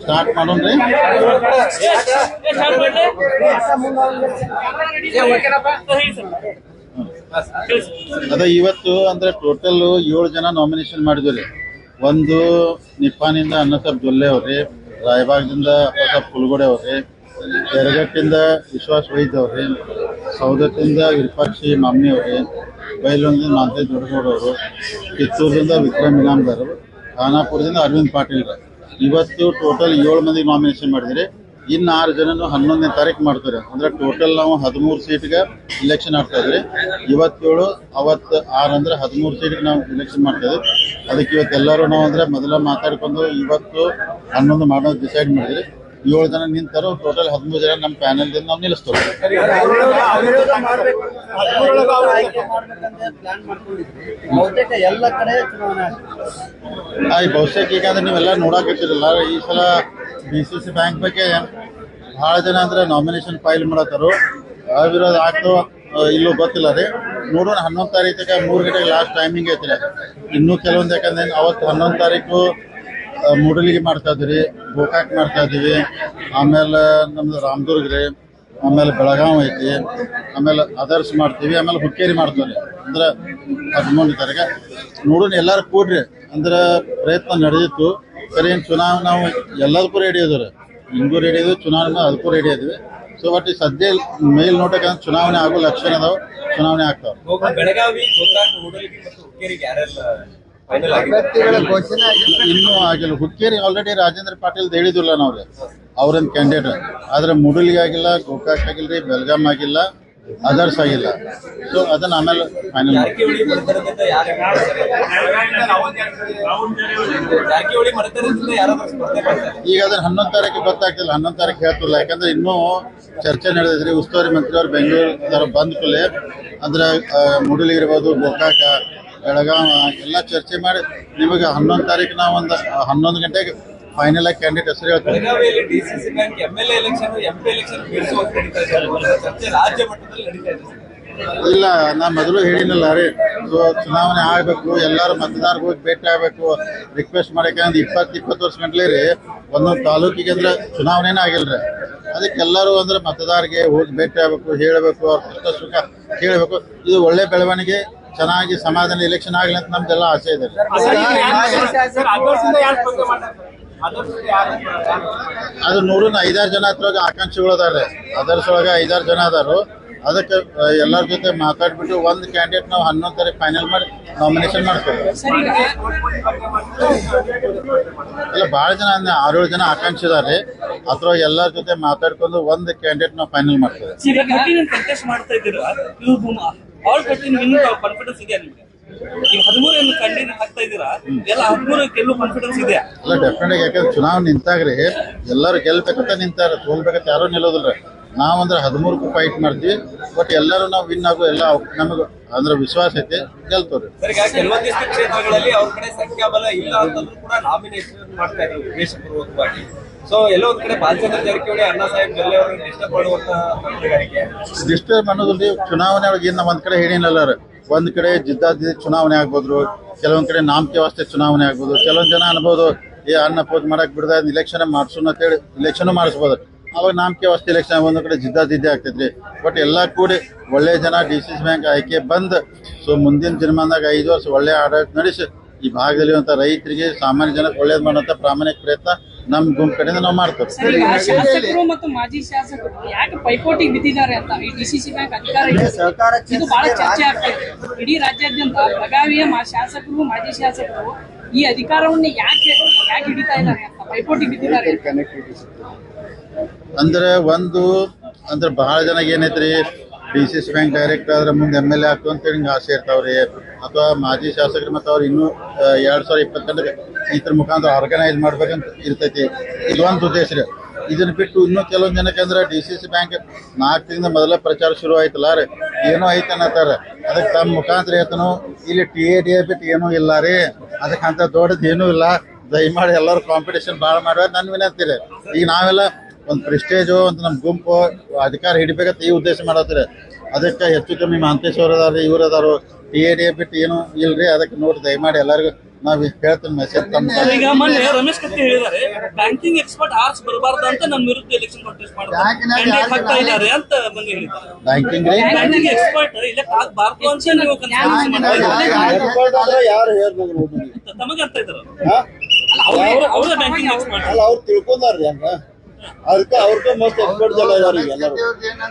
Start ಮಾಡೋಣ್ರಿ ಅದೇ ಇವತ್ತು ಅಂದ್ರೆ ಟೋಟಲ್ ಏಳು ಜನ ನಾಮಿನೇಷನ್ ಮಾಡಿದ್ರಿ ಒಂದು ನಿಪ್ಪಾನಿಂದ ಅನ್ನಸಬ್ ದೊಲ್ಲೆ ಅವ್ರಿ, ರಾಯಬಾಗದಿಂದ ಅಪ್ಪಸಬ್ ಕುಲ್ಗೋಡೆ ಅವ್ರಿ. ತೆರಗಟ್ಟಿಂದ ವಿಶ್ವಾಸ ವೈದ್ಯವ್ರಿ ಸೌದತ್ತಿಂದ ವಿರೂಪಾಕ್ಷಿ ಮಾಮ್ನಿ ಅವ್ರಿ ಬೈಲೊಂದಿಂದ ಮಾಂತೇಶ್ ದೊಡ್ಡಗೌಡವರು ಕಿತ್ತೂರಿಂದ ವಿಕ್ರಮ್ ಇನಾಮ್ದಾರ್ ಖಾನಾಪುರದಿಂದ ಅರವಿಂದ್ ಪಾಟೀಲ್ ಇವತ್ತು ಟೋಟಲ್ ಏಳು ಮಂದಿ ನಾಮಿನೇಷನ್ ಮಾಡಿದ್ರಿ, ಇನ್ನು ಆರು ಜನನು ಹನ್ನೊಂದನೇ ತಾರೀಕು ಮಾಡ್ತಾರೆ. ಅಂದ್ರೆ ಟೋಟಲ್ ನಾವು ಹದಿಮೂರು ಸೀಟ್ಗೆ ಇಲೆಕ್ಷನ್ ಆಗ್ತಾ ಇದ್ರಿ, ಇವತ್ತೇಳು, ಅವತ್ತು ಆರು ಅಂದ್ರೆ ಹದಿಮೂರು ಸೀಟ್ಗೆ ನಾವು ಇಲೆಕ್ಷನ್ ಮಾಡ್ತಾ ಅದಕ್ಕೆ ಇವತ್ತು ಎಲ್ಲರೂ ನಾವು ಅಂದ್ರೆ ಮೊದಲ ಮಾತಾಡ್ಕೊಂಡು ಇವತ್ತು ಹನ್ನೊಂದು ಮಾಡೋದು ಡಿಸೈಡ್ ಮಾಡಿದ್ರಿ ಏಳು ಜನ ನಿಂತರು ಟೋಟಲ್ ಹದಿಮೂರು ಜನ ನಮ್ಮ ಪ್ಯಾನಲ್ದಿಂದ ನಾವು ನಿಲ್ಲಿಸ್ತೇವೆ. ಈ ಬಹುಶಃ ಈಗ ಅಂದ್ರೆ ನೀವೆಲ್ಲ ನೋಡಾಕತ್ತಿರಲ್ಲ ಈ ಸಲ ಬಿ ಸಿ ಸಿ ಬ್ಯಾಂಕ್ ಬಗ್ಗೆ ಬಹಳ ಜನ ಅಂದ್ರೆ ನಾಮಿನೇಷನ್ ಫೈಲ್ ಮಾಡತ್ತಾರು. ಅವಿರೋಧ ಆಗ್ತೋ ಇಲ್ಲೂ ಗೊತ್ತಿಲ್ಲ ರೀ. ನೋಡೋಣ ಹನ್ನೊಂದು ತಾರೀಕು ಮೂರು ಗಂಟೆಗೆ ಲಾಸ್ಟ್ ಟೈಮಿಂಗ್ ಐತ್ರಿ. ಇನ್ನೂ ಕೆಲವೊಂದು ಯಾಕಂದ್ರೆ ಅವತ್ತು ಹನ್ನೊಂದು ತಾರೀಕು ಮೂಡಲಿಗೆ ಮಾಡ್ತಾ ಇದ್ರಿ ಗೋಕಾಕ್ ಮಾಡ್ತಾ ಇದೀವಿ ಆಮೇಲೆ ನಮ್ದು ರಾಮದುರ್ಗ ರೀ ಆಮೇಲೆ ಬೆಳಗಾವ್ ಐತಿ, ಆಮೇಲೆ ಅದರ್ಸ್ ಮಾಡ್ತೀವಿ, ಆಮೇಲೆ ಹುಕ್ಕೇರಿ ಮಾಡ್ತೀವಿ ಅಂದ್ರೆ ಹದಿಮೂರನೇ ತಾರೀಕು ನೋಡೋಣ, ಎಲ್ಲಾರು ಕೂಡ್ರಿ. ಅಂದ್ರೆ ಪ್ರಯತ್ನ ನಡೆದಿತ್ತು. ಸರಿ ಚುನಾವಣೆ ನಾವು ಎಲ್ಲದಕ್ಕೂ ರೆಡಿ ಇದ್ದೀವಿ ಹಿಂಗೂ ರೆಡಿ ಇದೀವಿ ಚುನಾವಣೆ ಅದಕ್ಕೂ ರೆಡಿ ಇದ್ವಿ. ಸೊ ಬಟ್ ಈ ಸದ್ಯ ಮೇಲ್ ನೋಟಕ್ಕೆ ಚುನಾವಣೆ ಆಗೋ ಲಕ್ಷಣ ಅದಾವ, ಚುನಾವಣೆ ಆಗ್ತಾವ. ಅಭ್ಯರ್ಥಿಗಳ ಘೋಷಣೆ ಆಗಿಲ್ಲ. ಇನ್ನೂ ಆಗಿಲ್ಲ. ಹುಕ್ಕೇರಿ ಆಲ್ರೆಡಿ ರಾಜೇಂದ್ರ ಪಾಟೀಲ್ ಹೇಳಿದಿಲ್ಲ ನಾವ್ರಿ ಅವ್ರನ್ನ ಕ್ಯಾಂಡಿಡೇಟ್ ಆದ್ರೆ ಮುಡುಲಿ ಆಗಿಲ್ಲ ಗೋಕಾಕ್ ಆಗಿಲ್ರಿ ಬೆಳಗಾಂ ಬೆಲ್ಗಾಮ್ ಆಗಿಲ್ಲ. ಅದರ್ಸ್ ಆಗಿಲ್ಲ ಸೊ ಅದನ್ನ ಆಮೇಲೆ ಫೈನಲ್ ಈಗ ಅದನ್ನ ಹನ್ನೊಂದು ತಾರೀಕು ಗೊತ್ತಾಗ್ತಿಲ್ಲ. ಹನ್ನೊಂದು ತಾರೀಕು ಹೇಳ್ತಿಲ್ಲ ಯಾಕಂದ್ರೆ ಇನ್ನೂ ಚರ್ಚೆ ನಡೆದಿದ್ರಿ ಉಸ್ತುವಾರಿ ಮಂತ್ರಿ ಅವ್ರು ಬೆಂಗಳೂರು ಬಂದ ಕೂಡಲೇ ಅಂದ್ರೆ ಮುಡಲಿ ಇರ್ಬೋದು ಗೋಕಾಕ ಬೆಳಗಾವ ಎಲ್ಲ ಚರ್ಚೆ ಮಾಡಿ ನಿಮಗೆ ಹನ್ನೊಂದು ತಾರೀಕು ನಾವೊಂದು ಒಂದು ಹನ್ನೊಂದು ಗಂಟೆಗೆ ಫೈನಲ್ ಆಗಿ ಕ್ಯಾಂಡಿಡೇಟ್ ಹೆಸರು ಹೇಳ್ತಾರೆ ಬೆಳಗಾವಿಯಲ್ಲಿ DCC bank M L election M P election ಬಿಡಿಸುವಂತ ನಡೀತಾ ಇದೆ. ಚರ್ಚೆ ರಾಜ್ಯ ಮಟ್ಟದಲ್ಲಿ ನಡೀತಾ ಇದೆ. ಇಲ್ಲ ನಾ ಮೊದಲು ಹೇಳಿನಲ್ಲ ರೀ. ಸೊ ಚುನಾವಣೆ ಆಗಬೇಕು ಎಲ್ಲರೂ ಮತದಾರ ಹೋಗಿ ಭೇಟಿ ಆಗಬೇಕು. ರಿಕ್ವೆಸ್ಟ್ ಮಾಡಕ್ಕೆ ಅಂದ್ರೆ ಇಪ್ಪತ್ತು ಇಪ್ಪತ್ತು ವರ್ಷ ಗಂಟ್ಲೆ ರೀ. ಒಂದೊಂದು ತಾಲೂಕಿಗೆ ಅಂದ್ರೆ ಚುನಾವಣೆನೇ ಆಗಿಲ್ಲ ರೀ. ಅದಕ್ಕೆ ಎಲ್ಲರೂ ಅಂದ್ರೆ ಮತದಾರರಿಗೆ ಹೋಗಿ ಭೇಟಿ ಆಗಬೇಕು ಹೇಳಬೇಕು ಅವ್ರ ಕಷ್ಟ ಸುಖ ಕೇಳಬೇಕು. ಇದು ಒಳ್ಳೆ ಬೆಳವಣಿಗೆ ಚೆನ್ನಾಗಿ ಸಮಾಧಾನ ಎಲೆಕ್ಷನ್ ಆಗಲಿ ಅಂತ ನಮ್ದೆಲ್ಲ ಆಸೆ ಇದೆ. ರೀ. ಅದು ನೂರ ಐದಾರು ಜನ ಹತ್ರ ಆಕಾಂಕ್ಷಿಗಳು ಅದಾರೆ. ಅದರ್ಸ್ ಒಳಗೆ ಐದಾರು ಜನ ಅದಾರು. ಅದಕ್ಕೆ ಎಲ್ಲರ ಜೊತೆ ಮಾತಾಡ್ಬಿಟ್ಟು ಒಂದು ಕ್ಯಾಂಡಿಡೇಟ್ ನಾವು ಹನ್ನೊಂದು ತಾರೀಕು ಫೈನಲ್ ಮಾಡಿ ನಾಮಿನೇಷನ್ ಮಾಡ್ತೇವೆ. ಇಲ್ಲ ಭಾಳ ಜನ ಆರೇಳು ಜನ ಆಕಾಂಕ್ಷಿ ಇದಾರೆ ಅದ್ರ ಎಲ್ಲರ ಜೊತೆ ಮಾತಾಡ್ಕೊಂಡು ಒಂದು ಕ್ಯಾಂಡಿಡೇಟ್ ನಾವು ಫೈನಲ್ ಮಾಡ್ತೇವೆ. ಇದ್ದೀರಾ ನೀವು ಹದಿಮೂರು ಏನು ಕಂಡಿನ ಹಾಕ್ತಾ ಇದ್ದೀರಾ? ಎಲ್ಲ ಹದಿಮೂರು ಗೆಲ್ಲೋ ಕಾನ್ಫಿಡೆನ್ಸ್ ಇದೆಯಾ? ಅಲ್ಲ ಡೆಫಿನೆಟ್ ಯಾಕಂದ್ರೆ ಚುನಾವಣೆ ನಿಂತಾಗ್ರಿ ಎಲ್ಲರೂ ಗೆಲ್ಬೇಕಂತ ನಿಂತಾರ ತೋಲ್ಬೇಕಂತ ಯಾರೂ ನಿಲ್ಲೋದಿಲ್ಲ ನಾವಂದ್ರೆ ಹದಿಮೂರಕ್ಕೂ ಫೈಟ್ ಮಾಡ್ತೀವಿ. ಬಟ್ ಎಲ್ಲರೂ ನಾವು ವಿನ್ ಆಗೋ ಎಲ್ಲ ನಮಗೆ ಅಂದ್ರೆ ವಿಶ್ವಾಸ ಐತಿ ಗೆಲ್ತವ್ರಿ. ಕೆಲವೊಂದಿಷ್ಟು ಕ್ಷೇತ್ರಗಳಲ್ಲಿ ಅವ್ರ ಕಡೆ ಸಂಖ್ಯಾಬಲ ಇಲ್ಲ ಅಂತಂದ್ರೂ ಕೂಡ ನಾಮಿನೇಷನ್ ಮಾಡ್ತಾ ಇದ್ರು ಉದ್ದೇಶಪೂರ್ವಕವಾಗಿ. ಸೊ ಎಲ್ಲೋ ಒಂದ್ ಕಡೆ ಬಾಲಚಂದ್ರ ಜಾರಕಿಹೊಳಿ ಅಣ್ಣಾ ಸಾಹೇಬ್ ಜೊಲ್ಲೆ ಅವರನ್ನು ಡಿಸ್ಟರ್ಬ್ ಮಾಡುವಂತ ಡಿಸ್ಟರ್ಬ್ ಅನ್ನೋದ್ರಲ್ಲಿ ಚುನಾವಣೆ ಒಳಗೆ ಒಂದ್ ಕಡೆ ಹೇಳಿನಲ್ಲ. ಒಂದ್ ಕಡೆ ಜಿದ್ದಾದಿ ಚುನಾವಣೆ ಆಗ್ಬೋದು ಕೆಲವೊಂದು ಕಡೆ ನಾಮಕೆ ವಾಸ್ತೆ ಚುನಾವಣೆ ಆಗ್ಬೋದು, ಕೆಲವೊಂದು ಜನ ಅನ್ಬೋದು, ಏ, ಅನ್ನ ಪೋಜ್ ಮಾಡಕ್ ಬಿಡದ ಇಲೆಕ್ಷನ್ ಮಾಡ್ಸೋಣ ಅಂತೇಳಿ ಇಲೆಕ್ಷನ್ ಮಾಡಿಸ್ಬೋದು. ಅವಾಗ ನಾಮಕೆ ವಾಸ್ತೆ ಇಲೆಕ್ಷನ್ ಒಂದ್ ಕಡೆ ಜಿದ್ದಾಜಿದ್ದೆ ಆಗ್ತೈತ್ರಿ. ಬಟ್ ಎಲ್ಲ ಕೂಡಿ ಒಳ್ಳೆ ಜನ ಡಿ ಸಿ ಸಿ ಬ್ಯಾಂಕ್ ಆಯ್ಕೆ ಬಂದ್, ಸೊ ಮುಂದಿನ ದಿನಮಾನದಾಗ ಐದು ವರ್ಷ ಒಳ್ಳೆ ಆಡಳಿತ ನಡೆಸಿ, ಈ ಭಾಗದಲ್ಲಿ ರೈತರಿಗೆ, ಸಾಮಾನ್ಯ ಜನಕ್ಕೆ ಒಳ್ಳೇದ್ ಮಾಡುವಂತ ಪ್ರಾಮಾಣಿಕ ಪ್ರಯತ್ನ ನಮ್ ಗುಂಪು ಕಡೆಯಿಂದ ನಾವು ಮಾಡ್ತೇವೆ. ಶಾಸಕರು ಮತ್ತು ಮಾಜಿ ಶಾಸಕರು ಯಾಕೆ ಪೈಪೋಟಿಗೆ ಬಿದ್ದಿದ್ದಾರೆ ಅಂತ? ಈ ಡಿಸಿಸಿ ಬ್ಯಾಂಕ್ ಅಧಿಕಾರ ಇದೆ. ಇದು ಬಹಳ ಚರ್ಚೆ ಆಗ್ತಾ ಇದೆ ಇಡೀ ರಾಜ್ಯಾದ್ಯಂತ ಬೆಳಗಾವಿಯ ಮಾ ಶಾಸಕರು ಮಾಜಿ ಶಾಸಕರು ಈ ಅಧಿಕಾರವನ್ನು ಯಾಕೆ ಯಾಕೆ ಹಿಡಿತಾ ಇದ್ದಾರೆ ಅಂತ? ಪೈಪೋಟಿಗೆ ಬಿದ್ದಿದ್ದಾರೆ ಅಂದ್ರೆ ಒಂದು ಅಂದ್ರೆ ಬಹಳ ಜನ ಏನೈತ್ರಿ D C C bank direct ಆದ್ರೆ ಮುಂದೆ ಎಂ ಎಲ್ ಎ ಆಗ್ತು ಅಂತೇಳಿ ಹಿಂಗೆ ಆಸೆ ಇರ್ತಾವ್ರಿ. ಅಥವಾ ಮಾಜಿ ಶಾಸಕರು ಮತ್ತು ಅವ್ರು ಇನ್ನೂ ಎರಡ್ ಸಾವಿರ ಇಪ್ಪತ್ತೆಂಟಕ್ಕೆ ಇದ್ರ ಮುಖಾಂತರ ಆರ್ಗನೈಸ್ ಮಾಡ್ಬೇಕಂತ ಇರ್ತೈತಿ. ಇದೊಂದು ಉದ್ದೇಶ ರೀ. ಇದನ್ನ ಬಿಟ್ಟು ಇನ್ನೂ ಕೆಲವೊಂದು ಜನಕ್ಕೆ ಅಂದ್ರೆ ಡಿ ಸಿ ಸಿ ಬ್ಯಾಂಕ್ ನಾಲ್ಕು ಮೊದಲ ಪ್ರಚಾರ ಶುರು ಆಯ್ತಲ್ಲ ರೀ. ಏನೋ ಐತೆ ಅನ್ನತ್ತಾರ. ಅದಕ್ಕೆ ತಮ್ಮ ಮುಖಾಂತರ ಹೇಳ್ತಾನು, ಇಲ್ಲಿ ಟಿ ಎ ಡಿ ಎ ಬಿಟ್ಟು ಏನೂ ಇಲ್ಲ ರೀ. ಅದಕ್ಕಂತ ದೊಡ್ಡದು ಏನೂ ಇಲ್ಲ. ದಯಮಾಡಿ ಎಲ್ಲರೂ ಕಾಂಪಿಟೇಷನ್ ಭಾಳ ಮಾಡುವ ನನ್ನ ವಿನಂತಿ ರೀ. ಈಗ ನಾವೆಲ್ಲ ಒಂದು ಪ್ರಿಸ್ಟೇಜು ಒಂದು ನಮ್ಮ ಗುಂಪು ಅಧಿಕಾರ ಹಿಡಿಬೇಕಂತ ಈ ಉದ್ದೇಶ ಮಾಡತ್ತೀರಿ. ಅದಕ್ಕೆ ಹೆಚ್ಚು ಕಮ್ಮಿ ಮಹಾಂತೇಶ್ ಅವ್ರು ಅದಾರ ಇವ್ರು ಅದಾರು ಟಿ ಎ ಡಿ ಬಿಟ್ಟು ಏನು ಇಲ್ರಿ. ಅದಕ್ಕೆ ನೋಡಿ ದಯಮಾಡಿ ಎಲ್ಲರಿಗೂ ನಾವ್ ಹೇಳ್ತೀನಿ ಮೆಸೇಜ್ ತಮ್ಮ ಈಗ ಮೊನ್ನೆ ರಮೇಶ್ ಕತ್ತಿ ಹೇಳಿದ್ದಾರೆ ಬ್ಯಾಂಕಿಂಗ್ ಎಕ್ಸ್ಪರ್ಟ್ ಆರ್ಸ್ ಬರಬಾರ್ದು ಅಂತ ನಮ್ಮ ವಿರುದ್ಧ ಎಲೆಕ್ಷನ್ ಕಾಂಟೆಸ್ಟ್ ಮಾಡ್ತಾರೆ ಹಾಕ್ತಾ ಇದ್ದಾರೆ ಅಂತ ಮೊನ್ನೆ ಹೇಳಿದ್ದಾರೆ. ಬ್ಯಾಂಕಿಂಗ್ ರೀ ಬ್ಯಾಂಕಿಂಗ್ ಎಕ್ಸ್ಪರ್ಟ್ ಇಲ್ಲ ಆಗ್ಬಾರ್ದು ಅಂತ ನೀವು ತಮಗೆ ಅಂತ ಇದ್ದಾರೆ ಅವರ ಬ್ಯಾಂಕಿಂಗ್ ಎಕ್ಸ್ಪರ್ಟ್ ಅಲ್ಲ ಅವ್ರು ತಿಳ್ಕೊಂಡಾರ್ರಿ ಹಂಗ ಅದಕ್ಕ ಅವ್ರಿಗೆ ಮಸ್ತ್ ಎಕ್ಸ್ಪರ್ಟ್ ಜನ ಇದಾರೆ ಈಗ ಎಲ್ಲರೂ.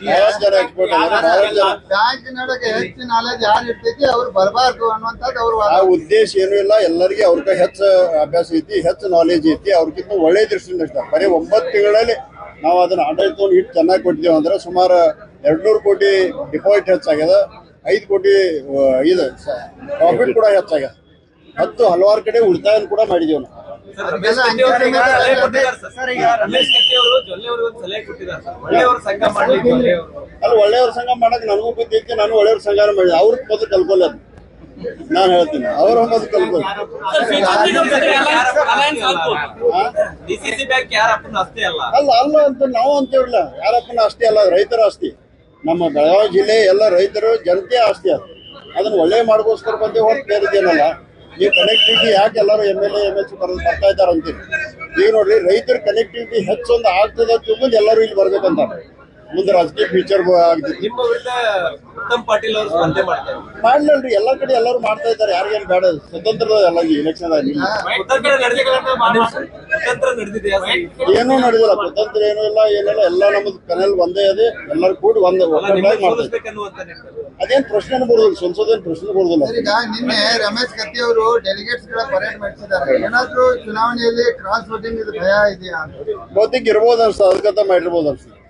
ಬಹಳಷ್ಟು ಜನ ಎಕ್ಸ್ಪರ್ಟ್ ಬಹಳಷ್ಟು ಜನ. ಬ್ಯಾಂಕಿನೊಳಗೆ ಹೆಚ್ಚು ನಾಲೆಜ್ ಯಾರು ಇರ್ತೈತಿ ಅವ್ರು ಬರಬಾರ್ದು ಅನ್ನುವಂಥದ್ದು ಅವ್ರ ಆ ಉದ್ದೇಶ ಏನು ಇಲ್ಲ ಎಲ್ಲರಿಗೆ ಅವ್ರಿಗೆ ಹೆಚ್ಚು ಅಭ್ಯಾಸ ಐತಿ ಹೆಚ್ಚು ನಾಲೆಜ್ ಐತಿ ಅವ್ರಿಗಿಂತ ಒಳ್ಳೆ ದೃಷ್ಟಿಯಿಂದ ಇಷ್ಟ ಬರೀ ಒಂಬತ್ತು ತಿಂಗಳಲ್ಲಿ ನಾವು ಅದನ್ನ ಆಡಳಿತವನ್ನು ಇಟ್ಟು ಚೆನ್ನಾಗಿ ಕೊಟ್ಟಿದ್ದೇವೆ ಅಂದ್ರೆ ಸುಮಾರು ಎರಡ್ನೂರು ಕೋಟಿ ಡಿಪಾಸಿಟ್ ಹೆಚ್ಚಾಗ್ಯದ ಐದು ಕೋಟಿ ಇದು ಪ್ರಾಫಿಟ್ ಕೂಡ ಹೆಚ್ಚಾಗ್ಯದ. ಹತ್ತು ಹಲವಾರು ಕಡೆ ಉಳಿತಾಯ ಕೂಡ ಮಾಡಿದೀವಿ ನಾವು. ಅಲ್ಲಿ ಒಳ್ಳೆಯವ್ರ ಸಂಘ ಮಾಡಕ್ ನನಗೂ ಬುದ್ಧಿ ನಾನು ಒಳ್ಳೆಯವ್ರ ಸಂಘ ಮಾಡಿ ಅವ್ರ ಮೊದಲು ಕಲ್ಕೊಲ್ಲ ನಾನು ಹೇಳ್ತೀನಿ ಅವ್ರ ಮೊದಲು ಕಲ್ಕೊಲ್ಲ. ಅಲ್ಲ? ಅಲ್ಲ? ಅಲ್ಲ ಅಂತ ನಾವು ಅಂತೇಳಿಲ್ಲ ಯಾರಪ್ಪನ ಆಸ್ತಿ ಅಲ್ಲ ರೈತರ ಆಸ್ತಿ. ನಮ್ಮ ಬೆಳಗಾವಿ ಜಿಲ್ಲೆ ಎಲ್ಲ ರೈತರು ಜನತೆ ಆಸ್ತಿ ಅದು. ಅದನ್ನ ಒಳ್ಳೆ ಮಾಡ್ಕೋಸ್ಕರ ಬಂದೇ ಹೊರತು ಬೇರೆದೇನಲ್ಲ ಈ ಕನೆಕ್ಟಿವಿಟಿ ಯಾಕೆ ಎಲ್ಲರೂ M L A M S ಬರೋದು ಬರ್ತಾ ಇದ್ದಾರೆ ಅಂತೀರಿ? ಈಗ ನೋಡ್ರಿ, ರೈತರ ಕನೆಕ್ಟಿವಿಟಿ ಹೆಚ್ಚೊಂದು ಆಗ್ತದೆ ಅಂತ ಎಲ್ಲರೂ ಇಲ್ಲಿ ಬರ್ಬೇಕಂತ ಮುಂದೆ ರಾಜಕೀಯ ಫ್ಯೂಚರ್ ಆಗ್ತೈತಿ ನಿಮ್ಮ ವಿರುದ್ಧ ಉತ್ತಮ್ ಪಾಟೀಲ್ ಅವರು ಸ್ಪರ್ಧೆ ಮಾಡ್ತಾರೆ ಮಾಡ್ಲಲ್ರಿ ಎಲ್ಲಾ ಕಡೆ ಎಲ್ಲರೂ ಮಾಡ್ತಾ ಇದ್ದಾರೆ. ಯಾರಿಗೇನು ಬೇಡ ಸ್ವತಂತ್ರದ ಎಲ್ಲ ಎಲೆಕ್ಷನ್ ಆಗಿ ಉತ್ತರ ಕಡೆ ನಡೆದಿದೆ ಸ್ವತಂತ್ರ ನಡೆದಿದೆಯಾ? ಏನೂ ನಡೆದಿಲ್ಲ. ಸ್ವತಂತ್ರ ಏನು ಇಲ್ಲ ಏನಿಲ್ಲ. ಎಲ್ಲ ನಮ್ದು ಕನೆಲ್ ಒಂದೇ ಅದೇ ಎಲ್ಲರೂ ಕೂಡಿ ಒಂದೇ ಒಟ್ಟಾಗಿ ನಿಮ್ಮನ್ನ ಮಾಡ್ತಾ ಇದ್ದಾರೆ. ಅದೇನ್ ಪ್ರಶ್ನೆ ಬರುದಿಲ್ಲ ಸಂಸದೇನ್ ಪ್ರಶ್ನೆ ಬರುದಿಲ್ಲ ಈಗ ನಿನ್ನೆ ರಮೇಶ್ ಕತ್ತಿ ಅವರು ಡೆಲಿಗೇಟ್ಸ್ಗಳ ಪರೇಡ್ ಮಾಡಿಸಿದ್ದಾರೆ ಏನಾದ್ರೂ ಚುನಾವಣೆಯಲ್ಲಿ ಕ್ರಾಸ್ ವೋಟಿಂಗ್ ಇದು ಭಯ ಇದೆಯಾ? ಬಹುತೇಕ ಇರ್ಬೋದು ಅನ್ಸ ಅದಕ್ಕಂತ ಮಾಡಿರ್ಬೋದು ಅನ್ಸ. ಸರ್,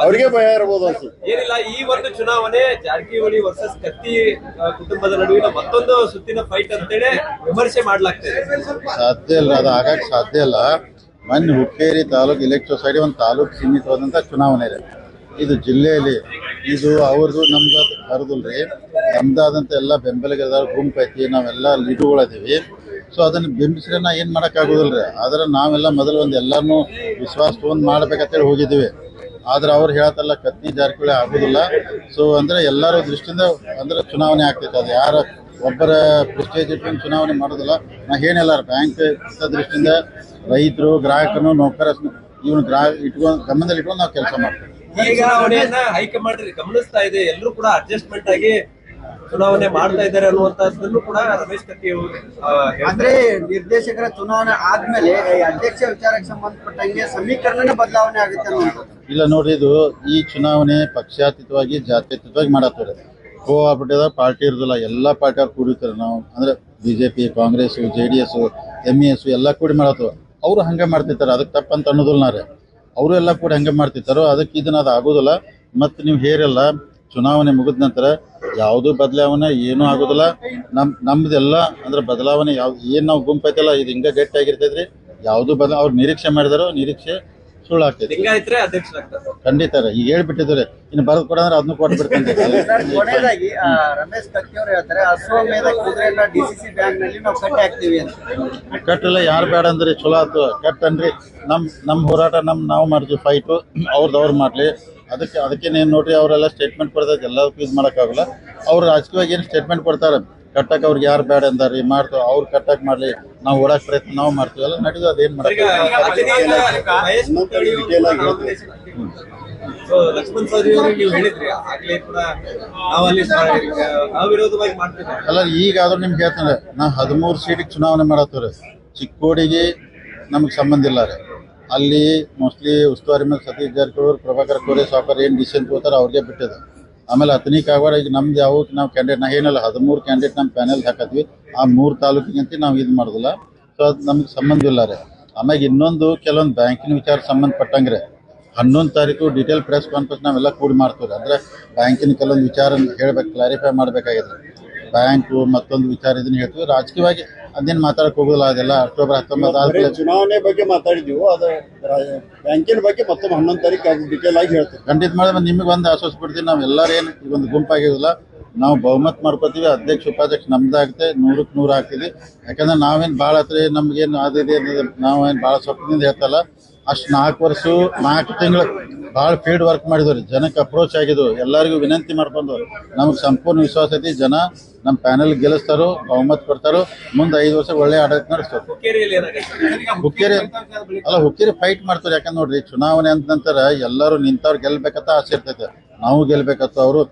ಅವ್ರಿಗೆ ಭಯ ಇರಬಹುದು ಏನಿಲ್ಲ ಈ ಒಂದು ಚುನಾವಣೆ ಜಾರಕಿಹೊಳಿ ವರ್ಸಸ್ ಕತ್ತಿ ಕುಟುಂಬದ ನಡುವಿನ ಮತ್ತೊಂದು ಸುತ್ತಿನ ಫೈಟ್ ಅಂತೇಳಿ ವಿಮರ್ಶೆ ಮಾಡ್ಲಾಗ್ತದೆ ಸಾಧ್ಯ ಇಲ್ಲ ಅದು ಆಗಕ್ಕೆ ಸಾಧ್ಯ ಇಲ್ಲ. ಮನ್ ಹುಕ್ಕೇರಿ ತಾಲೂಕು ಇಲೆಕ್ಟ್ ಸೈಡ್ ಒಂದು ತಾಲೂಕು ಸೀಮಿತವಾದಂಥ ಚುನಾವಣೆ ಇದೆ. ಇದು ಜಿಲ್ಲೆಯಲ್ಲಿ ಇದು ಅವ್ರದ್ದು ನಮ್ದು ಹರಿದಿಲ್ರಿ ನಮ್ದಾದಂಥ ಎಲ್ಲ ಬೆಂಬಲಿಗರ ಗುಂಪು ಐತಿ ನಾವೆಲ್ಲ ಲೀಡುಗಳದೀವಿ ಸೊ ಅದನ್ನ ಬಿಂಬಿಸ್ರೆ ನಾ ಏನು ಮಾಡೋಕ್ಕಾಗೋದಿಲ್ಲ ರೀ ಆದ್ರೆ ನಾವೆಲ್ಲ ಮೊದಲು ಒಂದು ಎಲ್ಲರನ್ನೂ ವಿಶ್ವಾಸ ತೊಗೊಂಡು ಮಾಡ್ಬೇಕಂತೇಳಿ ಹೋಗಿದ್ದೀವಿ. ಆದ್ರೆ ಅವ್ರು ಹೇಳತ್ತಲ್ಲ, ಕತ್ತಿ ಜಾರಕಿಹೊಳಿ ಆಗೋದಿಲ್ಲ. ಸೊ ಅಂದ್ರೆ ಎಲ್ಲರ ದೃಷ್ಟಿಯಿಂದ ಅಂದ್ರೆ ಚುನಾವಣೆ ಆಗ್ತೈತೆ. ಅದು ಯಾರ ಒಬ್ಬರ ಪ್ರೆಸ್ಟೇಜ್ ಇಟ್ಕೊಂಡು ಚುನಾವಣೆ ಮಾಡೋದಿಲ್ಲ. ನಾ ಏನಿಲ್ಲ ಬ್ಯಾಂಕ್ ದೃಷ್ಟಿಯಿಂದ ರೈತರು, ಗ್ರಾಹಕರು, ನೌಕರ, ಇವನು ಗ್ರಾಹಕ ಇಟ್ಕೊಂಡು ಗಮನದಲ್ಲಿ ಇಟ್ಕೊಂಡು ನಾವು ಕೆಲಸ ಮಾಡ್ತೀವಿ. ಈ ಚುನಾವಣೆಯನ್ನ ಹೈಕಮಾಂಡ್ ಗಮನಿಸ್ತಾ ಇದೆ. ಎಲ್ಲರೂ ಕೂಡ ಅಡ್ಜಸ್ಟ್ಮೆಂಟ್ ಆಗಿ ಚುನಾವಣೆ ಮಾಡ್ತಾ ಇದ್ದಾರೆ ಅನ್ನುವಂತಹದ್ದನ್ನು ಕೂಡ ರಮೇಶ್ ಕತ್ತಿ ಅವರು ಅಂದ್ರೆ ನಿರ್ದೇಶಕರ ಚುನಾವಣೆ ಆದ್ಮೇಲೆ ಈ ಅಧ್ಯಕ್ಷ ವಿಚಾರಕ್ಕೆ ಸಂಬಂಧಪಟ್ಟಂಗೆ ಸಮೀಕರಣನೇ ಬದಲಾವಣೆ ಆಗುತ್ತೆ ಇಲ್ಲ ನೋಡ್ರಿ ಇದು ಈ ಚುನಾವಣೆ ಪಕ್ಷಾತೀತವಾಗಿ ಜಾತ್ಯತೀತವಾಗಿ ಮಾಡತ್ತಾರೆ ಕೋಆಪರೇಟಿವ್ ಪಾರ್ಟಿ ಇರೋದಿಲ್ಲ ಎಲ್ಲ ಪಾರ್ಟಿ ಅವ್ರು ಕೂಡಿರ್ತಾರೆ. ನಾವು ಅಂದ್ರೆ BJP Congress J D S M E S ಎಲ್ಲ ಕೂಡಿ ಮಾಡತ್ತವ ಅವರು ಹಂಗೆ ಮಾಡ್ತಿರ್ತಾರೆ ಅದಕ್ಕೆ ತಪ್ಪಂತ ಅನ್ನೋದಿಲ್ಲ ನಾರೇ ಅವರು ಎಲ್ಲ ಕೂಡ ಹಂಗೆ ಮಾಡ್ತಿರ್ತಾರೋ ಅದಕ್ಕೆ ಇದನ್ನ ಅದು ಆಗೋದಿಲ್ಲ. ಮತ್ತು ನೀವು ಹೇರಲ್ಲ ಚುನಾವಣೆ ಮುಗಿದ ನಂತರ ಯಾವುದೂ ಬದಲಾವಣೆ ಏನೂ ಆಗೋದಿಲ್ಲ. ನಮ್ ನಮ್ದೆಲ್ಲ ಅಂದ್ರೆ ಬದಲಾವಣೆ ಯಾವ ಏನು ನಾವು ಗುಂಪೈತಲ್ಲ ಇದು ಹಿಂಗೆ ಗಟ್ಟಿಯಾಗಿರ್ತೈತ್ರಿ. ಯಾವುದೂ ಬದಲ ಅವ್ರು ನಿರೀಕ್ಷೆ ಮಾಡಿದಾರೋ ನಿರೀಕ್ಷೆ ಸುಳ್ಳು ಆಗ್ತೈತಿ ಲಿಂಗಾಯತ್ರೆ ಅಧ್ಯಕ್ಷರಾಗ್ತಾರೆ. ಖಂಡಿತ ರೀ ಈಗ ಹೇಳ್ಬಿಟ್ಟಿದ್ದಾರೆ. ಇನ್ನು ಬರೆದು ಕೊಡಂದ್ರೆ ಅದನ್ನು ಕೊಟ್ಟು ಕೊನೆಯದಾಗಿ ಆ, ರಮೇಶ್ ಕತ್ತಿ ಅವರು ಹೇಳ್ತಾರೆ ಅಶ್ವಮೇಧ ಕುದುರೆನ ಡಿಸಿಸಿ ಬ್ಯಾಂಕ್ನಲ್ಲಿ ನಾವು ಕಟ್ಟಿ ಹಾಕ್ತೀವಿ ಅಂತ. ಕಟ್ಟಲ್ಲ ಯಾರು ಬೇಡ ಅಂದ್ರೆ ಚಲೋ ಆತು. ಕಟ್ ಅನ್ರಿ ನಮ್ ನಮ್ ಹೋರಾಟ ನಮ್ ನಾವು ಮಾಡ್ತೀವಿ ಫೈಟು ಅವ್ರದ್ದು ಅವ್ರು ಮಾಡ್ಲಿ. ಅದಕ್ಕೆ ಅದಕ್ಕೆ ನೀನು ನೋಡ್ರಿ ಅವರೆಲ್ಲ ಸ್ಟೇಟ್ಮೆಂಟ್ ಕೊಡ್ತಾರೆ ಎಲ್ಲದಕ್ಕೂ ಇದು ಮಾಡೋಕ್ಕಾಗಲ್ಲ. ಅವ್ರು ರಾಜಕೀಯವಾಗಿ ಏನು ಸ್ಟೇಟ್ಮೆಂಟ್ ಕೊಡ್ತಾರೆ? ಕಟ್ಟಕ್ಕೆ ಅವ್ರಿಗೆ ಯಾರು ಬೇಡ ಅಂದಾರಿ? ಮಾಡ್ತು ಅವ್ರು ಕಟ್ಟಕ್ಕೆ ಮಾಡಲಿ ನಾವು ಓಡಾಕ್ ಪ್ರಯತ್ನ ನಾವು ಮಾಡ್ತೀವಿ. ಎಲ್ಲ ನಡೆದು ಅದೇನು ಲಕ್ಷ್ಮಣ್ ನೀವು ಹೇಳಿದ್ರಿ ಆಗ್ಲೇ ಕೂಡ ಅವಿರೋಧವಾಗಿ ಮಾಡ್ತಿದ್ದೇವೆ. ಅಲ್ಲ ಈಗಾದ್ರೂ ನಿಮ್ಗೆ ಹೇಳ್ತಾರೆ ನಾ ಹದಿಮೂರು ಸೀಟಿಗೆ ಚುನಾವಣೆ ಮಾಡತ್ತವ್ರಿ. ಚಿಕ್ಕೋಡಿಗೆ ನಮಗೆ ಸಂಬಂಧ ಇಲ್ಲ ರೀ. ಅಲ್ಲಿ ಮೋಸ್ಟ್ಲಿ ಉಸ್ತುವಾರಿ ಮೇಲೆ ಸತೀಶ್ ಜಾರಕಿಹೊಳಿ, ಪ್ರಭಾಕರ್ ಕೋರೆ ಸಾಕರ್ ಏನು ಡಿಸಿಷನ್ ತಗೋತಾರೆ ಅವ್ರಿಗೆ ಬಿಟ್ಟಿದೆ ಆಮೇಲೆ ಹತ್ತನೇ ಕಾಗವಾಡ ಈಗ ನಮ್ದು ಯಾವ ನಾವು ಕ್ಯಾಂಡಿಡೇಟ್ ನಾ ಏನಿಲ್ಲ, ಹದಿಮೂರು ಕ್ಯಾಂಡಿಡೇಟ್ ನಮ್ಮ ಪ್ಯಾನೆಲ್ ಹಾಕತ್ವಿ. ಆ ಮೂರು ತಾಲೂಕಿಗಿಂತ ನಾವು ಇದು ಮಾಡೋದಿಲ್ಲ. ಸೊ ಅದು ನಮ್ಗೆ ಸಂಬಂಧ ಇಲ್ಲ ರೀ. ಆಮ್ಯಾಗ ಇನ್ನೊಂದು ಕೆಲವೊಂದು ಬ್ಯಾಂಕಿನ ವಿಚಾರ ಸಂಬಂಧಪಟ್ಟಂಗೆ ಹನ್ನೊಂದು ತಾರೀಕು ಡಿಟೇಲ್ ಪ್ರೆಸ್ ಕಾನ್ಫರೆನ್ಸ್ ನಾವೆಲ್ಲ ಕೂಡಿ ಮಾಡ್ತೀವಿ ಅಂದರೆ ಬ್ಯಾಂಕಿನ ಕೆಲವೊಂದು ವಿಚಾರ ಹೇಳ್ಬೇಕು ಕ್ಲಾರಿಫೈ ಮಾಡಬೇಕಾಗಿದೆ ಬ್ಯಾಂಕು ಮತ್ತೊಂದು ವಿಚಾರ ಇದನ್ನ ಹೇಳ್ತೀವಿ. ರಾಜಕೀಯವಾಗಿ ಅದೇನು ಮಾತಾಡಕ್ ಹೋಗುದಿಲ್ಲ ಅದೆಲ್ಲ ಅಕ್ಟೋಬರ್ ಹತ್ತೊಂಬತ್ತು ಆದ್ಮೇಲೆ. ಚುನಾವಣೆ ಬಗ್ಗೆ ಮಾತಾಡಿದ್ವಿ ಅದು ರಾ- ಬ್ಯಾಂಕಿನ ಬಗ್ಗೆ ಮತ್ತೊಮ್ಮೆ ಹನ್ನೊಂದು ತಾರೀಕು ಅದು ಡಿಟೇಲ್ ಆಗಿ ಹೇಳ್ತೀವಿ ಖಂಡಿತ ಮಾಡಿದ್ರೆ ನಿಮಗೆ ಒಂದು ಆಶ್ವಾಸ ಬಿಡ್ತೀನಿ ನಾವು ಎಲ್ಲರೂ ಏನು ಒಂದು ಗುಂಪಾಗಿರೋದಿಲ್ಲ ನಾವು ಬಹುಮತ ಮಾಡ್ಕೋತೀವಿ ಅಧ್ಯಕ್ಷ ಉಪಾಧ್ಯಕ್ಷ ನಮ್ದಾಗುತ್ತೆ ನೂರಕ್ಕೆ ನೂರು ಹಾಕ್ತೀವಿ ಯಾಕಂದ್ರೆ ನಾವೇನು ಭಾಳ ಹತ್ರ ನಮ್ಗೇನು ಅದಿದೆ ನಾವೇನು ಭಾಳ ಸ್ವಪ್ನದಿಂದ ಹೇಳ್ತಲ್ಲ ಅಷ್ಟು ನಾಲ್ಕು ವರ್ಷ ನಾಲ್ಕು ತಿಂಗಳು ಭಾಳ ಫೀಲ್ಡ್ ವರ್ಕ್ ಮಾಡಿದ್ವಿ ಜನಕ್ಕೆ ಅಪ್ರೋಚ್ ಆಗಿದ್ವು ಎಲ್ಲರಿಗೂ ವಿನಂತಿ ಮಾಡ್ಕೊಂಡು ನಮ್ಗೆ ಸಂಪೂರ್ಣ ವಿಶ್ವಾಸ ಐತಿ. ಜನ ನಮ್ಮ ಪ್ಯಾನೆಲ್ ಗೆಲ್ಲಿಸ್ತಾರೋ ಬಹುಮತ ಕೊಡ್ತಾರೋ ಮುಂದೆ ಐದು ವರ್ಷ ಒಳ್ಳೆ ಆಡಳಿತ ನಡೆಸ್ತಾರೆ. ಹುಕ್ಕೇರಿ ಅಲ್ಲ ಹುಕ್ಕೇರಿ ಫೈಟ್ ಮಾಡ್ತಾರೆ. ಯಾಕಂದ್ರೆ ನೋಡ್ರಿ ಚುನಾವಣೆ ಅಂದ ನಂತರ ಎಲ್ಲರೂ ನಿಂತವ್ರು ಗೆಲ್ಬೇಕಂತ ಆಸೆ ಇರ್ತೈತೆ. ನಾವು ಗೆಲ್ಲಬೇಕಂತ ಅವರು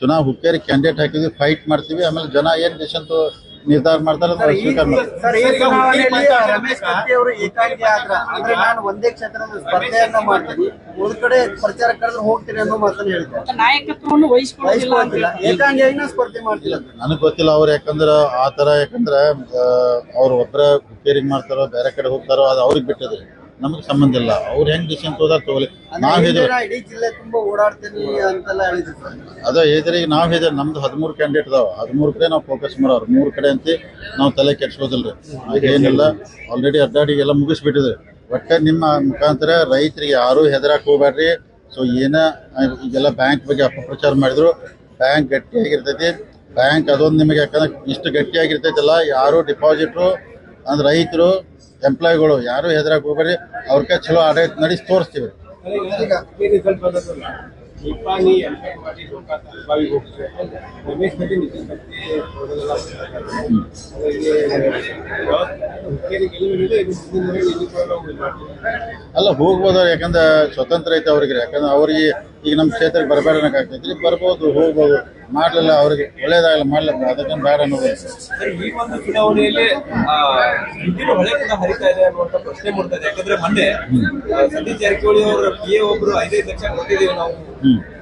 ಚುನಾವ್ ಹುಕ್ಕೇರಿ ಕ್ಯಾಂಡಿಡೇಟ್ ಹಾಕಿದ್ವಿ ಫೈಟ್ ಮಾಡ್ತೀವಿ. ಆಮೇಲೆ ಜನ ಏನು ಡಿಸಿಷನ್ ನಿರ್ಧಾರ ಮಾಡ್ತಾರೆ ಅದನ್ನ ಸ್ವೀಕಾರ ಮಾಡ್ತಾರೆ? ಸರ್ ಈ ಚುನಾವಣೆಯಲ್ಲಿ ರಮೇಶ್ ಕತ್ತಿ ಅವರು ಏಕಾಂಗಿ ಆದ್ರ ಅಂದ್ರೆ ನಾನು ಒಂದೇ ಕ್ಷೇತ್ರದ ಸ್ಪರ್ಧೆಯನ್ನ ಮಾಡ್ತೀನಿ. ಉಳಿದ ಕಡೆ ಪ್ರಚಾರ ಕರೆದ್ರೆ ಹೋಗ್ತೀನಿ ಅನ್ನೋ ಮಾತನ್ನ ಹೇಳಿದ್ದಾರೆ ನಾಯಕತ್ವವನ್ನು ವಹಿಸ್ಕೊಳ್ಳೋದಿಲ್ಲ ಏಕಾಂಗಿಯಾಗಿ ನಾನು ಸ್ಪರ್ಧೆ ಮಾಡ್ತಿಲ್ಲ ನನಗೆ ಗೊತ್ತಿಲ್ಲ ಅವ್ರು ಯಾಕಂದ್ರೆ ಆ ತರ ಯಾಕಂದ್ರೆ ಅವ್ರು ಒಬ್ಬರ ಹುಕ್ಕೇರಿಗೆ ಮಾಡ್ತಾರೋ ಬೇರೆ ಕಡೆ ಹೋಗ್ತಾರೋ ಅದು ಅವ್ರಿಗೆ ಬಿಟ್ಟಿದ್ರಿ ನಮಗೆ ಸಂಬಂಧ ಇಲ್ಲ. ಅವ್ರು ಹೆಂಗ್ ಡಿಸಿಷನ್ ತಗೋದಾರ ತಗೊಳ್ಳಿ. ನಾವ್ ಹೇಳಿದ್ವಿ ಇಡೀ ಜಿಲ್ಲೆ ತುಂಬಾ ಓಡಾಡ್ತೀನಿ ಅಂತೆಲ್ಲ ಹೇಳಿದ್ರು ಸರ್. ಅದ ಹೇಳಿದ್ರೆ ಈಗ ನಾವ್ ಹೇಳಿದ್ರೆ ನಮ್ದು ಹದಿಮೂರು ಕ್ಯಾಂಡಿಡೇಟ್ ಅದಾವ. ಹದಿಮೂರು ಕಡೆ ನಾವು ಫೋಕಸ್ ಮಾಡೋರು. ಮೂರು ಕಡೆ ಅಂತ ನಾವು ತಲೆ ಕೆಡ್ಸೋದಿಲ್ರಿ ಏನಿಲ್ಲ ಆಲ್ರೆಡಿ ಅಡ್ಡಾಡಿ ಎಲ್ಲ ಮುಗಿಸ್ಬಿಟ್ಟಿದ್ರಿ ಒಟ್ಟೆ ನಿಮ್ಮ ಮುಖಾಂತರ ರೈತರಿಗೆ ಯಾರು ಹೆದರಾಕ್ ಹೋಗ್ಬೇಡ್ರಿ ಸೊ ಏನ ಈಗೆಲ್ಲ ಬ್ಯಾಂಕ್ ಬಗ್ಗೆ ಅಪಪ್ರಚಾರ ಮಾಡಿದ್ರು. ಬ್ಯಾಂಕ್ ಗಟ್ಟಿಯಾಗಿರ್ತೈತಿ. ಬ್ಯಾಂಕ್ ಅದೊಂದು ನಿಮಗೆ ಯಾಕಂದ್ರೆ ಇಷ್ಟು ಗಟ್ಟಿಯಾಗಿರ್ತೈತಲ್ಲ ಯಾರು ಡಿಪಾಸಿಟ್ರು ಅಂದ್ರೆ ರೈತರು ಎಂಪ್ಲಾಯ್ಗಳು ಯಾರು ಹೆದರಾಕ್ ಹೋಗ್ಬೇಡಿ ಅವ್ರ ಚಲೋ ಆಡಳಿತ ನಡೆಸಿ ತೋರಿಸ್ತೀವಿ. ಅಲ್ಲ ಹೋಗ್ಬೋದು ಯಾಕಂದ್ರೆ ಸ್ವತಂತ್ರ ಐತೆ ಅವ್ರಿಗೆ ಯಾಕಂದ್ರೆ ಅವ್ರಿಗೆ ಈಗ ನಮ್ಮ ಕ್ಷೇತ್ರಕ್ಕೆ ಬರಬೇಡ ಅನ್ನೋಕ್ಕಾಗ್ತೈತಿ ಬರ್ಬೋದು ಹೋಗ್ಬೋದು. ಮಾಡ್ಲಿಲ್ಲ ಅವರಿಗೆ ಒಳ್ಳೇದಾಗಲ್ಲ ಮಾಡಲಿಲ್ಲ ಅದಕ್ಕೇನು ಬೇಡ ಅನ್ನೋದು ಈ ಒಂದು ಚುನಾವಣೆಯಲ್ಲಿ ಆ, ಹಿಂದಿನ ಹೊಳೆ ಕೂಡ ಹರಿತಾ ಇದೆ ಅನ್ನುವಂತ ಪ್ರಶ್ನೆ ಮೂಡ್ತಾ ಇದೆ. ಯಾಕಂದ್ರೆ ಮೊನ್ನೆ ಆ, ಸತೀಶ್ ಜಾರಕಿಹೊಳಿ ಅವರ ಪಿ ಎ ಒಬ್ರು ಐದೈದು ಲಕ್ಷ ಕೊಟ್ಟಿದ್ದೀವಿ ನಾವು.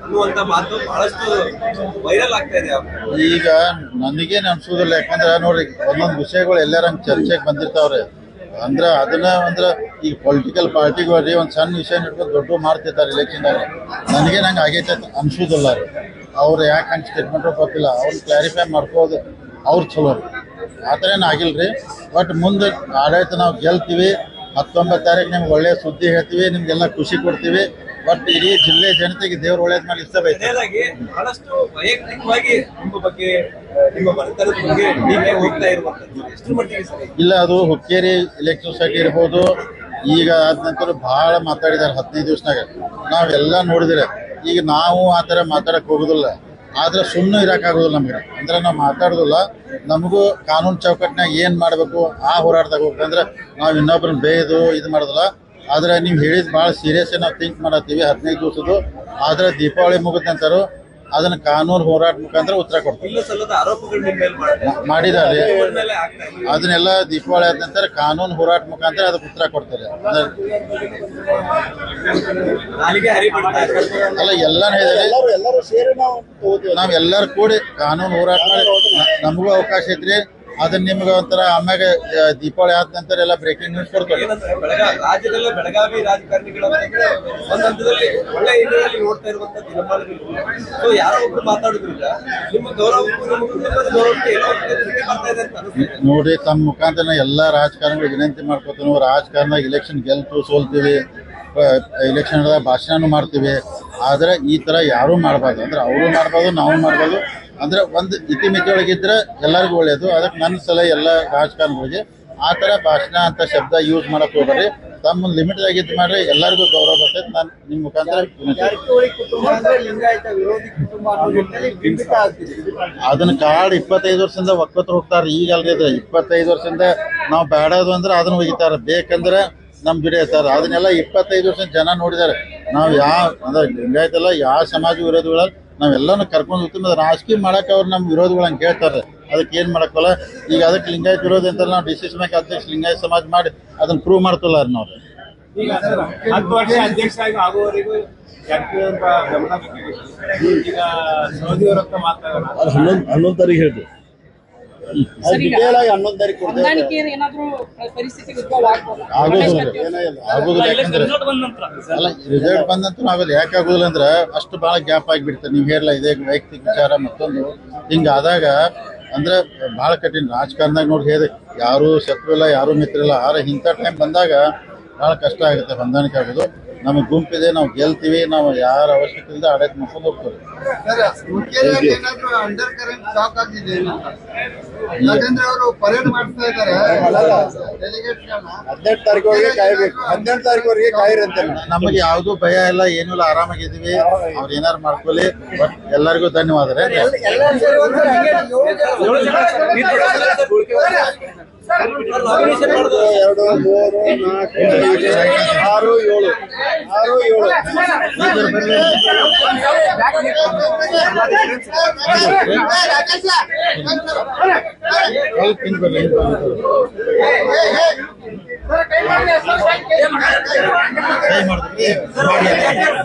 ಅನ್ನುವಂತ ಮಾತು ಬಹಳಷ್ಟು ವೈರಲ್ ಆಗ್ತಾ ಇದೆ. ಈಗ ನನಗೇನು ಅನ್ಸೋದಿಲ್ಲ ಯಾಕಂದ್ರೆ ನೋಡ್ರಿ ಒಂದೊಂದು ವಿಷಯಗಳು ಎಲ್ಲಾರ ಚರ್ಚೆಗೆ ಬಂದಿರ್ತಾವ್ರೆ. ಅಂದ್ರೆ ಅದನ್ನ ಅಂದ್ರೆ ಈಗ ಪೊಲಿಟಿಕಲ್ ಪಾರ್ಟಿಗಳು ಒಂದು ಸಣ್ಣ ವಿಷಯ ಇಟ್ಕೊಂಡು ದೊಡ್ಡ ಮಾಡ್ತಿರ್ತಾರೆ ಇಲೆಕ್ಷನ್ದಾಗ ನನಗೆ ನಂಗೆ ಆಗೈತೆ ಅಂತ ಅನ್ಸೋದಿಲ್ಲ ರೀ ಅವ್ರು ಯಾಕೆ ಹಂಗೆ ಸ್ಟೇಟ್ಮೆಂಟ್ ಗೊತ್ತಿಲ್ಲ. ಅವ್ರು ಕ್ಲಾರಿಫೈ ಮಾಡ್ಕೋದು ಅವ್ರು ಚಲೋ. ಆ ಥರ ಏನು ಆಗಿಲ್ರಿ. ಬಟ್ ಮುಂದೆ ಆಡಳಿತ ನಾವು ಗೆಲ್ತೀವಿ. ಹತ್ತೊಂಬತ್ತು ತಾರೀಕು ನಿಮ್ಗೆ ಒಳ್ಳೆ ಸುದ್ದಿ ಹೇಳ್ತೀವಿ ನಿಮ್ಗೆಲ್ಲ ಖುಷಿ ಕೊಡ್ತೀವಿ. ಬಟ್ ಇಡೀ ಜಿಲ್ಲೆ ಜನತೆಗೆ ದೇವ್ರ ಒಳ್ಳೇದ್ ಮೇಲೆ ಇಷ್ಟ ಬಹಳಷ್ಟು ವೈಯಕ್ತಿಕವಾಗಿ ನಿಮ್ಮ ಬಗ್ಗೆ ನಿಮ್ಮ ಬಗ್ಗೆ ಟೀಕೆ ಹೋಗ್ತಾ ಇರುವಂತದ್ದು ಇಲ್ಲ ಅದು ಹುಕ್ಕೇರಿ ಎಲೆಕ್ಷನ್ ಸೈಟ್ ಇರ್ಬೋದು. ಈಗ ಆದ ನಂತರ ಬಹಳ ಮಾತಾಡಿದ್ದಾರೆ ಹದಿನೈದು ದಿವಸನಾಗ. ನಾವೆಲ್ಲ ನೋಡಿದ್ರೆ ಈಗ ನಾವು ಆ ಥರ ಮಾತಾಡಕ್ಕೆ ಹೋಗೋದಿಲ್ಲ. ಆದರೆ ಸುಮ್ಮನೆ ಇರೋಕ್ಕಾಗೋದಿಲ್ಲ ನಮ್ಗೆ. ಅಂದ್ರೆ ನಾವು ಮಾತಾಡೋದಿಲ್ಲ. ನಮಗೂ ಕಾನೂನು ಚೌಕಟ್ಟಿನಾಗ ಏನು ಮಾಡಬೇಕು ಆ ಹೋರಾಟದಾಗ ಅಂದರೆ ನಾವು ಇನ್ನೊಬ್ರನ್ನ ಬೇಯ್ದು ಇದು ಮಾಡೋದಿಲ್ಲ. ಆದರೆ ನೀವು ಹೇಳಿದ್ ಭಾಳ ಸೀರಿಯಸ್ ನಾವು ಥಿಂಕ್ ಮಾಡತ್ತೀವಿ ಹದಿನೈದು ದಿವಸದ್ದು. ಆದರೆ ದೀಪಾವಳಿ ಮುಗಿದ ನಂತರ ಅದನ್ನ ಕಾನೂನು ಹೋರಾಟ ಮುಖಾಂತರ ಉತ್ತರ ಕೊಡ್ತೀವಿ ಇಲ್ಲ ಸಲ್ಲದ ಆರೋಪಗಳು ನಿಮ್ಮ ಮೇಲೆ ಮಾಡ್ತಾರೆ ಮಾಡಿದ್ದಾರೆ. ಅದನ್ನೆಲ್ಲ ದೀಪಾವಳಿ ಆದ ನಂತರ ಕಾನೂನು ಹೋರಾಟ ಮುಖಾಂತರ ಅದಕ್ಕೆ ಉತ್ತರ ಕೊಡ್ತಾರೆ. ಅಲ್ಲ ಎಲ್ಲ ನಾವೆಲ್ಲರೂ ಕೂಡಿ ಕಾನೂನು ಹೋರಾಟ ಮಾಡಿ ನಮಗೂ ಅವಕಾಶ ಐತ್ರಿ ಅದನ್ನ ನಿಮ್ಗೆ ಒಂಥರ ಆಮ್ಯಾಗ ದೀಪಾವಳಿ ಆದ ನಂತರ ಎಲ್ಲ ಬ್ರೇಕಿಂಗ್ ನ್ಯೂಸ್ ಕೊಡ್ತಾರೆ. ರಾಜ್ಯದಲ್ಲೇ ಬೆಳಗಾವಿ ರಾಜಕಾರಣಿಗಳು ಒಂದ್ ಹಂತದಲ್ಲಿ ಒಳ್ಳೆ ಇದರಲ್ಲಿ ನೋಡ್ತಾ ಇರುವಂತ ದಿನಮಾನಗಳು. ಸೊ ಯಾರೋ ಒಬ್ರು ಮಾತಾಡೋದ್ರಿಂದ ನಿಮ್ಮ ಗೌರವ ನೋಡ್ರಿ ತಮ್ಮ ಮುಖಾಂತರ ಎಲ್ಲಾ ರಾಜಕಾರಣಿಗಳು ವಿನಂತಿ ಮಾಡ್ಕೊತೀವಿ ರಾಜಕಾರಣ ರಾಜಕಾರಣದಾಗ ಇಲೆಕ್ಷನ್ ಗೆಲ್ತು ಸೋಲ್ತೀವಿ. ಇಲೆಕ್ಷನ್ ಭಾಷಣ ಮಾಡ್ತೀವಿ. ಆದ್ರೆ ಈ ತರ ಯಾರು ಮಾಡಬಾರ್ದು. ಅಂದ್ರೆ ಅವರು ಮಾಡ್ಬೋದು ನಾವು ಮಾಡ್ಬೋದು ಅಂದ್ರೆ ಒಂದು ಇತಿಮಿತಿಯೊಳಗಿದ್ರೆ ಎಲ್ಲರಿಗೂ ಒಳ್ಳೇದು. ಅದಕ್ಕೆ ನನ್ನ ಸಲ ಎಲ್ಲ ರಾಜಕಾರಣಿಗಳಿಗೆ. ಆ ತರ ಭಾಷಣ ಅಂತ ಶಬ್ದ ಯೂಸ್ ಮಾಡಕ್ ಹೋಗ್ರಿ ತಮ್ಮ ಲಿಮಿಟ್ ಆಗಿದ್ದು ಮಾಡ್ರಿ, ಎಲ್ಲರಿಗೂ ಗೌರವ ಬರ್ತೈತೆ. ನಾನು ನಿಮ್ಮ ಮುಖಾಂತರ ಅದನ್ನ ಕಾರ್ಡ್ ಇಪ್ಪತ್ತೈದು ವರ್ಷದಿಂದ ಒಕ್ಕತ್ತು ಹೋಗ್ತಾರ ಈಗ ಅಲ್ರಿ ಇಪ್ಪತ್ತೈದು ವರ್ಷದಿಂದ ನಾವು ಬೇಡದು ಅಂದ್ರೆ ಅದನ್ನ ಒಗಿತಾರ ಬೇಕಂದ್ರೆ ನಮ್ ಜೊತೆ ಅದನ್ನೆಲ್ಲ ಇಪ್ಪತ್ತೈದು ವರ್ಷ ಜನ ನೋಡಿದಾರೆ. ನಾವು ಯಾವ ಅಂದ್ರೆ ಲಿಂಗಾಯತಲ್ಲ ಯಾವ ಸಮಾಜ ವಿರೋಧಿಗಳಲ್ಲಿ ನಾವೆಲ್ಲನೂ ಕರ್ಕೊಂಡು ಹೋಗ್ತೀವಿ ಅದು ರಾಜಕೀಯ ಮಾಡಕ್ಕೆ ಅವ್ರು ನಮ್ಮ ವಿರೋಧಿಗಳು ಹಂಗೆ ಕೇಳ್ತಾರೆ ಅದಕ್ಕೆ ಏನ್ ಮಾಡೋಕ್ಕಲ್ಲ? ಈಗ ಅದಕ್ಕೆ ಲಿಂಗಾಯತ್ ವಿರೋಧ ಅಂತ ನಾವು ಡಿಸಿಸ್ ಸಿ ಸಿ ಅಧ್ಯಕ್ಷ ಲಿಂಗಾಯತ್ ಸಮಾಜ ಮಾಡಿ ಅದನ್ನ ಪ್ರೂವ್ ಮಾಡ್ತಲ್ಲ ನಾವು. ಈಗ ಹತ್ತು ವರ್ಷ ಆಗುವವರೆಗೂ ಹನ್ನೊಂದು ತಾರೀಕು ಹೇಳ್ತೀವಿ ಡಿಟೇಲ್ ಆಗಿ ಹನ್ನೊಂದು ತಾರೀಕು ಕೊಡ್ತೇವೆ ಹೊಂದಾಣಿಕೆ ಏನಾದ್ರೂ ಪರಿಸ್ಥಿತಿ ಉದ್ಭವ ಆಗ್ಬೋದಾ? ಆಗೋದಿಲ್ಲ. ರಮೇಶ್ ಕತ್ತಿ ಅವರು. ಏನೇ ಇಲ್ಲ ಆಗೋದಿಲ್ಲ. ಯಾಕಂದ್ರೆ ರಿಸಲ್ಟ್ ಬಂದ ನಂತರ. ಆಗೋದು ಯಾಕೆ ಆಗುದಿಲ್ಲ ಅಂದ್ರೆ ಅಷ್ಟು ಭಾಳ ಗ್ಯಾಪ್ ಆಗಿಬಿಡ್ತಾರೆ ನೀವು ಹೇಳಲ್ಲ ಇದೇ ವೈಯಕ್ತಿಕ ವಿಚಾರ ಮತ್ತೊಂದು. ಹಿಂಗಾದಾಗ ಅಂದ್ರೆ ಭಾಳ ಕಠಿಣ. ರಾಜಕಾರಣದಾಗ ನೋಡಿ ಹೇಳಿದೆ ಯಾರು ಶತ್ರು ಇಲ್ಲ ಯಾರು ಮಿತ್ರ ಇಲ್ಲ. ಆದ್ರೆ ಇಂಥ ಟೈಮ್ ಬಂದಾಗ ಬಹಳ ಕಷ್ಟ ಆಗುತ್ತೆ ಹೊಂದಾಣಿಕೆ ಆಗೋದು. ನಮಗೆ ಗುಂಪಿದೆ ನಾವು ಗೆಲ್ತೀವಿ ನಾವು ಯಾರ ಅವಶ್ಯಕತೆ ಇಲ್ಲದೆ ಆಡಳಿತ ಮಾಡ್ಕೊಂಡು ಹೋಗ್ತೀವಿ ಹದಿನೆಂಟು ತಾರೀಕುವರೆಗೆ ಕಾಯ್ಬೇಕು ಹದಿನೆಂಟು ತಾರೀಕುವರೆಗೆ ಕಾಯಿರಂತೆ ನಮಗೆ ಯಾವ್ದು ಭಯ ಇಲ್ಲ ಏನೂ ಇಲ್ಲ ಆರಾಮಾಗಿದ್ದೀವಿ ಅವ್ರು ಏನಾರು ಮಾಡ್ಕೊಳ್ಳಿ ಬಟ್ ಎಲ್ಲರಿಗೂ ಧನ್ಯವಾದ ರೀ ಎರಡು ಮೂರು ನಾಲ್ಕು ಐದು ಆರು ಏಳು ಆರು ಏಳು ಸ್ವಲ್ಪ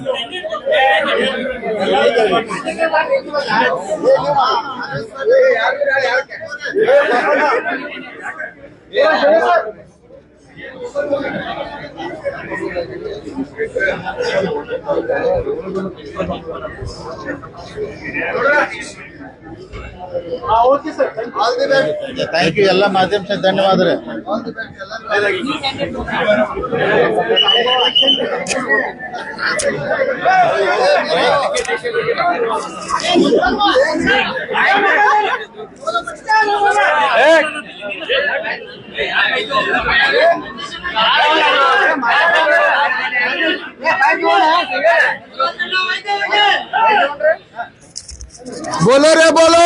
ಥ್ಯಾಂಕ್ ಯು ಎಲ್ಲ ಮಾಧ್ಯಮ ಧನ್ಯವಾದ ರೀ बोलो रे बोलो।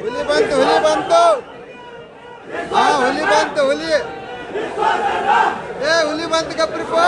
ಹುಲಿ ಬಂತು ಹುಲಿ ಬಂತು ಹಾ ಹುಲಿ ಬಂತು ಹುಲಿ ಏ ಹುಲಿ ಬಂತು ಕಪ್ರಿಪು